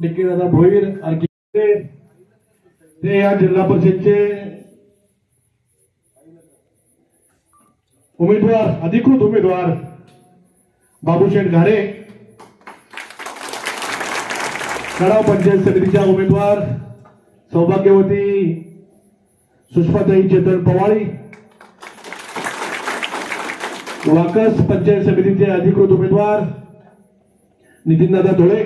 Decay दादा भोईर ते या जिल्हा परिषदचे उमेदवार अधिकृत उमेदवार बाबूशेठ घारे. कडाव पंचायत समितीच्या उमेदवार सौभाग्यवती सुषमाताई चेतन पवाळी वाकस पंचायत समितीचे अधिकृत उमेदवार नितीनदादा धुळे.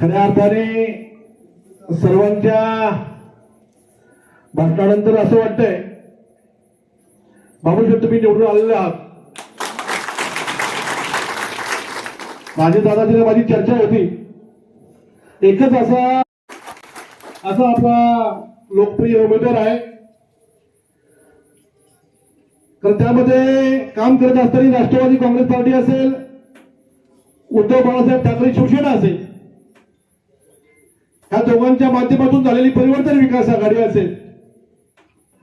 खऱ्या अर्थाने सर्वांच्या भाषणानंतर असं वाटतंय बाबूशेठ तुम्ही निवडून आलेले आहात. माझे दादाजीला माझी चर्चा होती. एकच असा असा आपला लोकप्रिय उमेदवार आहे. तर त्यामध्ये काम करत असताना राष्ट्रवादी काँग्रेस पार्टी असेल उद्धव बाळासाहेब ठाकरे शिवसेना असेल. ह्या दोघांच्या माध्यमातून झालेली परिवर्तन विकास आघाडी असेल.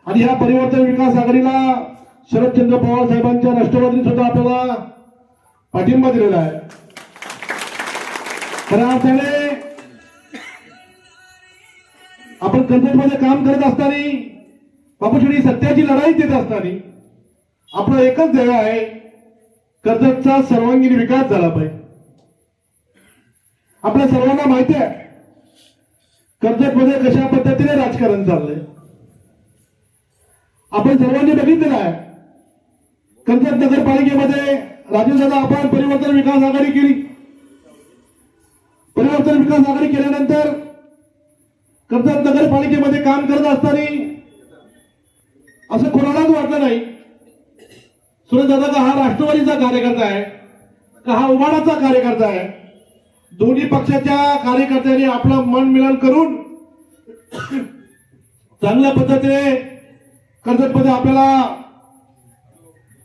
आणि ह्या परिवर्तन विकास आघाडीला शरदचंद्र पवार साहेबांच्या राष्ट्रवादीने सुद्धा आपल्याला पाठिंबा दिलेला आहे. खऱ्या अर्थाने आपण कर्जतमध्ये काम करत असताना बापूशेठी सत्याची लढाई देत असताना आपलं एकच ध्येय आहे कर्जतचा सर्वांगीण विकास झाला पाहिजे. आपल्या सर्वांना माहिती आहे कर्जतमध्ये कशा पद्धतीने राजकारण चाललंय? आपण सर्वांनी बघितलेलं आहे. कर्जत नगरपालिकेमध्ये राजेंद्रदा आपण परिवर्तन विकास आघाडी केली. परिवर्तन विकास आघाडी केल्यानंतर कर्जत नगरपालिकेमध्ये काम करत असताना असं कोणालाच वाटलं नाही. सुरेश दादा का हा राष्ट्रवादीचा कार्यकर्ता आहे? का हा उमाडाचा कार्यकर्ता आहे? दोन्ही पक्षाच्या कार्यकर्त्यांनी आपलं मन मिलन करून चांगल्या पद्धतीने कर्जतमध्ये आपल्याला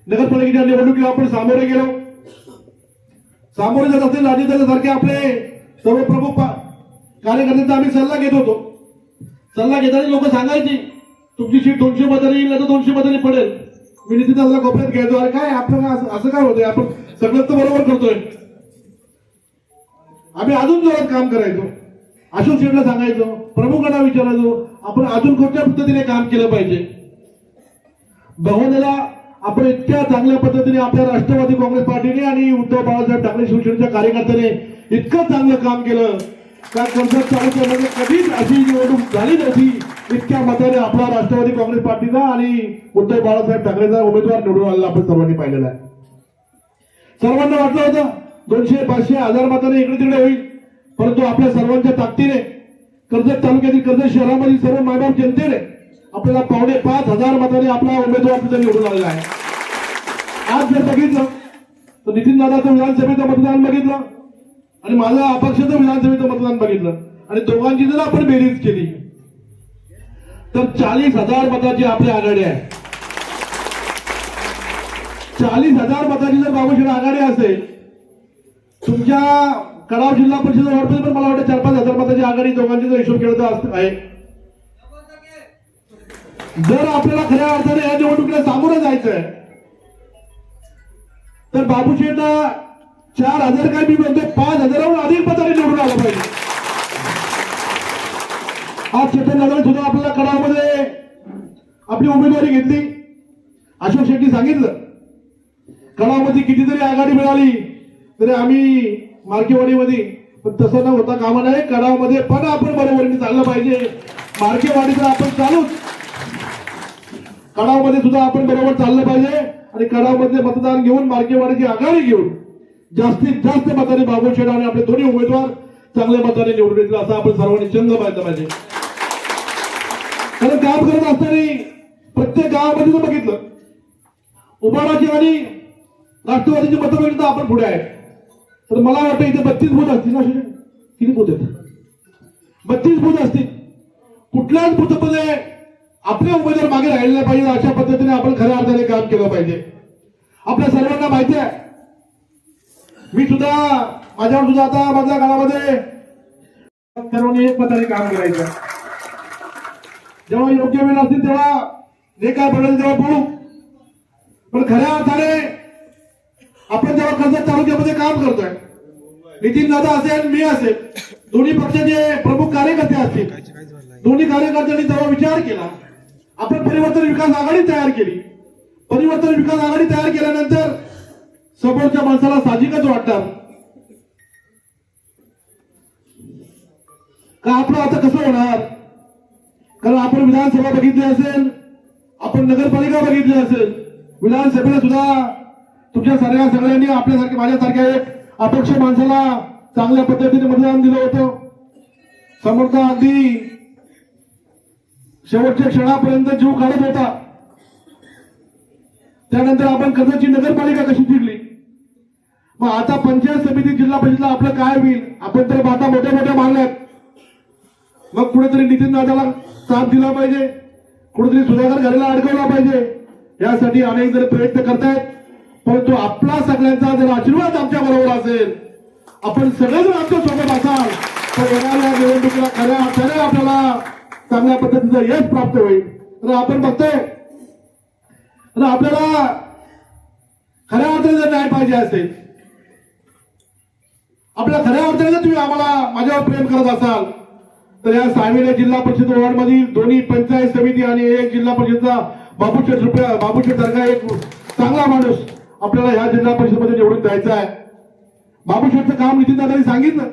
नगरपालिकेच्या निवडणुकीला आपण सामोरे गेलो. सामोरे जात असतील सारखे आपले सर्व प्रमुख कार्यकर्त्यांचा आम्ही सल्ला घेत होतो. सल्ला घेताना लोक सांगायची तुमची सीट दोनशे मतांनी येईल तर दोनशे मतांनी पडेल. मी नितीन कोपऱ्यात घ्यायचो. अरे काय आपलं असं- असं काय होतंय? आपण सगळं तर बरोबर करतोय. आम्ही अजून जोरात काम करायचो. अशोक शेठला सांगायचो प्रमुखांना विचारायचो आपण अजून कोणत्या पद्धतीने काम केलं पाहिजे? बहुनेला आपण इतक्या चांगल्या पद्धतीने आपल्या राष्ट्रवादी काँग्रेस पार्टीने आणि उद्धव बाळासाहेब ठाकरे शिवसेनेच्या कार्यकर्त्याने इतकं चांगलं काम केलं. का कर्जत तालुक्यामध्ये कधीच अशी निवडणूक झाली नव्हती. इतक्या मताने आपला राष्ट्रवादी काँग्रेस पार्टीचा आणि उद्धव बाळासाहेब ठाकरेचा उमेदवार निवडून आलेला आपण सर्वांनी पाहिलेला आहे. सर्वांना वाटलं होतं दोनशे पाचशे हजार मताने इकडे तिकडे होईल. परंतु आपल्या सर्वांच्या ताकदीने कर्जत तालुक्यातील कर्जत शहरामधील सर्व मायबाप जनतेने आपल्याला पावणे पाच हजार मताने आपला उमेदवार तिथे निवडून आलेला आहे. आज जर बघितलं तर नितीन दादाचं विधानसभेचं मतदान बघितलं आणि माझं अपक्षाचं विधानसभेचं मतदान बघितलं आणि दोघांची जर आपण बेरीज केली तर चाळीस हजार मताची आपली आघाडी आहे. चाळीस हजार मताची जर बाबूशेठ आघाडी असेल तुमच्या कडाव जिल्हा परिषद वाढपेल पण मला वाटतं चार पाच हजार मताची आघाडी दोघांची जर हिशोब केला तर आहे. जर आपल्याला खऱ्या अर्थाने या निवडणुकीला सामोरं जायचंय तर बाबूशेठला चार हजार काय मी म्हणतोय पाच हजाराहून अधिक मताने निवडून आलं पाहिजे. आज चेतन दादाने सुद्धा आपल्याला कडावमध्ये आपली उमेदवारी घेतली. अशोक शेट्टी सांगितलं कडावमध्ये कितीतरी आघाडी मिळाली. तरी आम्ही मार्केवाडीमध्ये पण तसं न होता कामा नाही करावमध्ये पण आपण बरोबरीने चाललं पाहिजे. मार्केवाडीचं आपण चालूच. कडावमध्ये सुद्धा आपण बरोबर चाललं पाहिजे आणि कडावमध्ये मतदान घेऊन मार्केवाडीची आघाडी घेऊन जास्तीत जास्त मताने बाबूशेठ आणि आपले दोन्ही उमेदवार चांगल्या मताने निवडून येतील असं आपण सर्वांनी चंद पाहिजे पाहिजे. कारण काम करत असताना प्रत्येक गावामध्ये जर बघितलं. उभाराची आणि राष्ट्रवादीची मतं तर आपण पुढे आहे तर मला वाटतं इथे बत्तीस बूथ असतील. ना शिक्षक? किती बूथ आहेत? बत्तीस बूथ असतील. कुठल्याच बूथमध्ये आपले उमेदवार मागे राहिले पाहिजे अशा पद्धतीने आपण खऱ्या अर्थाने काम केलं पाहिजे. आपल्या सर्वांना माहिती आहे. मी सुद्धा माझ्यावर सुद्धा आता माझ्या काळामध्ये सर्वांनी एक मताने काम करायचं. जेव्हा योग्य वेळ असतील तेव्हा जे काय पडेल तेव्हा बोलू. पण खऱ्या अर्थाने आपण जेव्हा कर्जत तालुक्यामध्ये काम करतोय. नितीन दादा असेल मी असेल दोन्ही पक्षाचे प्रमुख कार्यकर्ते असतील. दोन्ही कार्यकर्त्यांनी जेव्हा विचार केला. आपण परिवर्तन विकास आघाडी तयार केली. परिवर्तन विकास आघाडी तयार केल्यानंतर समोरच्या माणसाला साहजिकच वाटतात का आपलं आता कसं होणार? कारण आपण विधानसभा बघितली असेल आपण नगरपालिका बघितली असेल विधानसभेला सुद्धा तुमच्या सगळ्या सगळ्यांनी आपल्यासारखे माझ्यासारख्या एक अपक्ष माणसाला चांगल्या पद्धतीने मतदान दिलं होतं. समोरचा अगदी शेवटच्या क्षणापर्यंत जीव काढत होता. त्यानंतर आपण कर्जाची नगरपालिका कशी जिंकली मग आता पंचायत समिती जिल्हा परिषदला आपलं काय होईल? आपण तर बाता मोठ्या मोठ्या मागल्यात मग कुठेतरी नितीन दादाला साथ दिला पाहिजे. कुठेतरी सुधाकर घराला अडकवला पाहिजे. यासाठी अनेक जण प्रयत्न करतायत. परंतु आपला सगळ्यांचा जर आशीर्वाद आमच्या बरोबर असेल आपण सगळेजण आमच्यासोबत असाल तर येणाऱ्या निवडणुकीला खऱ्या अर्थाने आपल्याला चांगल्या पद्धतीचं यश प्राप्त होईल. तर आपण बघतोय तर आपल्याला खऱ्या अर्थाने जर न्याय पाहिजे असेल आपल्या खऱ्या अर्थाने जर तुम्ही आम्हाला माझ्यावर प्रेम करत असाल तर या सावेले जिल्हा परिषद वॉर्डमधील दोन्ही पंचायत समिती आणि एक जिल्हा परिषदचा बाबूशेठ रुपया बाबूशेठ सारखा एक चांगला माणूस आपल्याला या जिल्हा परिषदमध्ये निवडून द्यायचं आहे. बाबूशेठचं काम नितीनदादांनी सांगितलं.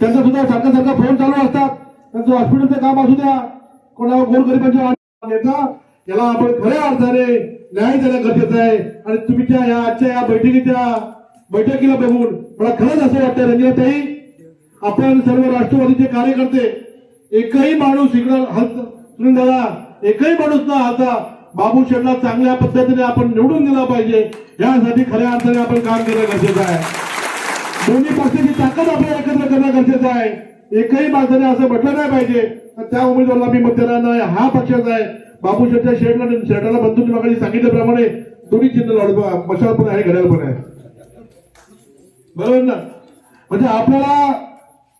त्यांचा सुद्धा सारखा सारखा फोन चालू असतात. त्यांचं हॉस्पिटलचं काम असू द्या. कोणावर गोरगरिबांच्या नेता याला आपण खऱ्या अर्थाने न्याय देणं गरजेचं आहे. आणि तुम्हीच्या या आजच्या या बैठकीच्या बैठकीला बघून मला खरंच असं वाटतं रंजनाताई आपण सर्व राष्ट्रवादीचे कार्यकर्ते एकही माणूस इकडं हलत सुनील दादा एकही माणूस न हाता बाबू शेठला चांगल्या पद्धतीने आपण निवडून दिला पाहिजे. यासाठी खऱ्या अर्थाने आपण काम करणं गरजेचं आहे. दोन्ही पक्षाची ताकद आपल्याला एकत्र करणं गरजेचं आहे. एकही माणसाने असं म्हटलं नाही पाहिजे. त्या उमेदवाराला मी मत देणार नाही. हा पक्षाचा आहे. बाबू शेठच्या शेडला शेडाला बंधूंनी मागाशी सांगितल्याप्रमाणे दोन्ही चिन्ह लढ मशाल पण आहे घड्याळ पण आहे. बरोबर ना? म्हणजे आपल्याला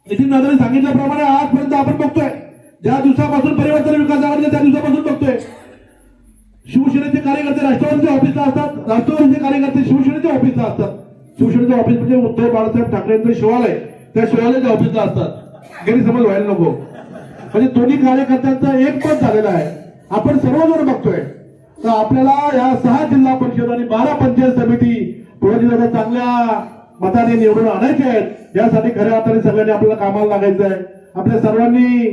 नितीन दादाने सांगितल्याप्रमाणे आजपर्यंत आपण बघतोय. ज्या दिवसापासून परिवर्तन विकास आघाडीच्या त्या दिवसापासून बघतोय. शिवसेनेचे कार्यकर्ते राष्ट्रवादीच्या ऑफिसला असतात. राष्ट्रवादीचे कार्यकर्ते शिवसेनेच्या ऑफिसला असतात. शिवसेनेच्या ऑफिस म्हणजे उद्धव बाळासाहेब ठाकरेंचं शिवालय. त्या शिवालयाच्या ऑफिसला असतात. गैरसमज व्हायला नको. म्हणजे दोन्ही कार्यकर्त्यांचा एक पद झालेला आहे. आपण सर्वजण बघतोय. तर आपल्याला या सहा जिल्हा परिषद आणि बारा पंचायत समिती पुणे जिल्ह्याच्या चांगल्या मताने निवडून आणायचे आहेत. यासाठी खऱ्या अर्थाने सगळ्यांनी आपल्याला कामाला लागायचं आहे आपल्या सर्वांनी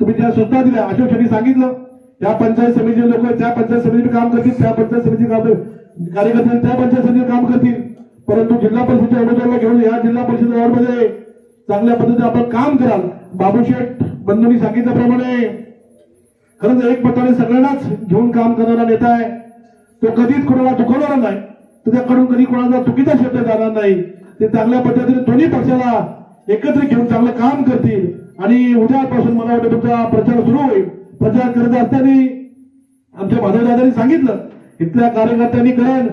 तुम्ही ज्या सूचना दिल्या अशोक यांनी सांगितलं. त्या पंचायत समितीचे लोक त्या पंचायत समितीचे काम करतील त्या पंचायत समिती काम कार्यकर्ते त्या पंचायत समितीचे काम करतील. परंतु जिल्हा परिषदेच्या उमेदवाराला घेऊन या जिल्हा परिषद वॉर्डमध्ये चांगल्या पद्धतीने आपण काम कराल. बाबूशेठ बंधूंनी सांगितल्याप्रमाणे खरंच एक मताने सगळ्यांनाच घेऊन काम करणारा नेता आहे. तो कधीच कोणाला दुखवणार नाही. त्याच्याकडून कधी कोणाचा चुकीचा शब्द जाणार नाही. ते चांगल्या पद्धतीने दोन्ही पक्षाला एकत्र घेऊन चांगलं काम करतील. आणि उद्यापासून मला वाटतं तुमचा प्रचार सुरू होईल. प्रचार करत असताना आमच्या माधवदादांनी सांगितलं इथल्या कार्यकर्त्यांनी करेन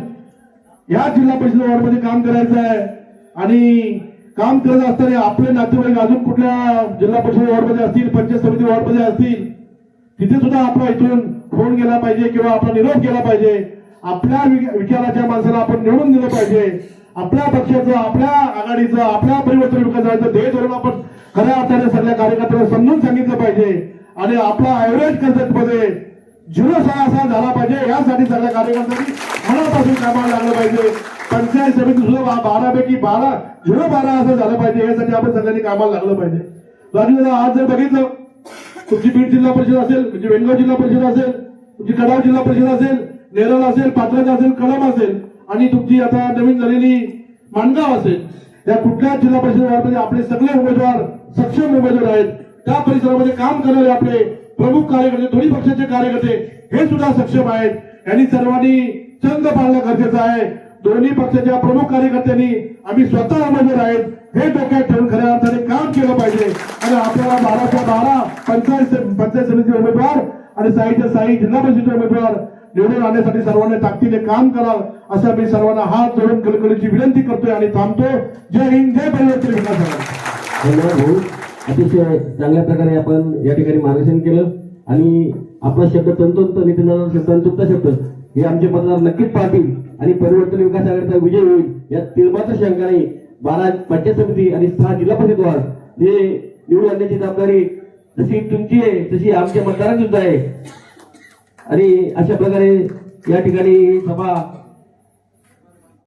या जिल्हा परिषद वॉर्डमध्ये काम करायचं आहे. आणि काम करत असताना आपले नातेवाईक अजून कुठल्या जिल्हा परिषद वॉर्डमध्ये असतील पंचायत समिती वॉर्डमध्ये असतील तिथे सुद्धा आपला इथून फोन गेला पाहिजे किंवा आपला निरोप केला पाहिजे. आपल्या वि- विचाराच्या माणसाला आपण निवडून दिलं पाहिजे. आपल्या पक्षाचं आपल्या आघाडीचं आपल्या परिवर्तन विकासाचं ध्येय धरून आपण खऱ्या अर्थाने सगळ्या कार्यकर्त्यांना समजून सांगितलं पाहिजे. आणि आपला ऍव्हरेज कर्जतमध्ये झिरो सहा असा झाला पाहिजे. यासाठी सगळ्या कार्यकर्त्यांनी मनापासून कामाला लागलं पाहिजे. पंचायत समिती सुद्धा बारापैकी बारा झिरो बारा असं झालं पाहिजे. यासाठी आपण सगळ्यांनी कामाला लागलं पाहिजे. आज जर बघितलं तुमची बीड जिल्हा परिषद असेल म्हणजे वेणगाव जिल्हा परिषद असेल तुमची कडाव जिल्हा परिषद असेल नेरळ असेल पात्रज असेल कळम असेल आणि तुमची आता नवीन झालेली माणगाव असेल या कुठल्याच जिल्हा परिषद वार्डमध्ये आपले सगळे उमेदवार सक्षम उमेदवार आहेत त्या परिसरामध्ये काम करणारे आपले प्रमुख कार्यकर्ते दोन्ही पक्षाचे कार्यकर्ते हे सुद्धा सक्षम आहेत. यांनी सर्वांनी छंद पाळणं गरजेचं आहे. दोन्ही पक्षाच्या प्रमुख कार्यकर्त्यांनी आम्ही स्वतः उमेदवार आहेत. हे डोक्यात ठेवून खऱ्या अर्थाने काम केलं पाहिजे. आणि आपल्याला बाराच्या बारा पंचायत पंचायत समितीचे उमेदवार आणि साईच्या साई जिल्हा परिषदेचे उमेदवार निवडून आणण्यासाठी सर्वांनी ताकदीने काम कराल असं मी सर्वांना हात जोडून कलकडीची विनंती करतोय आणि थांबतो. जय हिंद जय परिवर्तन विकास धन्यवाद अतिशय चांगल्या प्रकारे आपण या ठिकाणी मार्गदर्शन केलं आणि आपला शब्द तंतोतंत नितीन शब्द शब्द हे आमचे मतदार नक्कीच पाहतील आणि परिवर्तन विकास आघाडीचा विजय होईल. यात तिळमात्र शंका नाही बारा पंचायत समिती आणि सहा जिल्हा परिषद वाढ. हे निवडून आणण्याची जबाबदारी जशी तुमची आहे तशी आमच्या मतदारांची सुद्धा आहे. आणि अशा प्रकारे या ठिकाणी सभा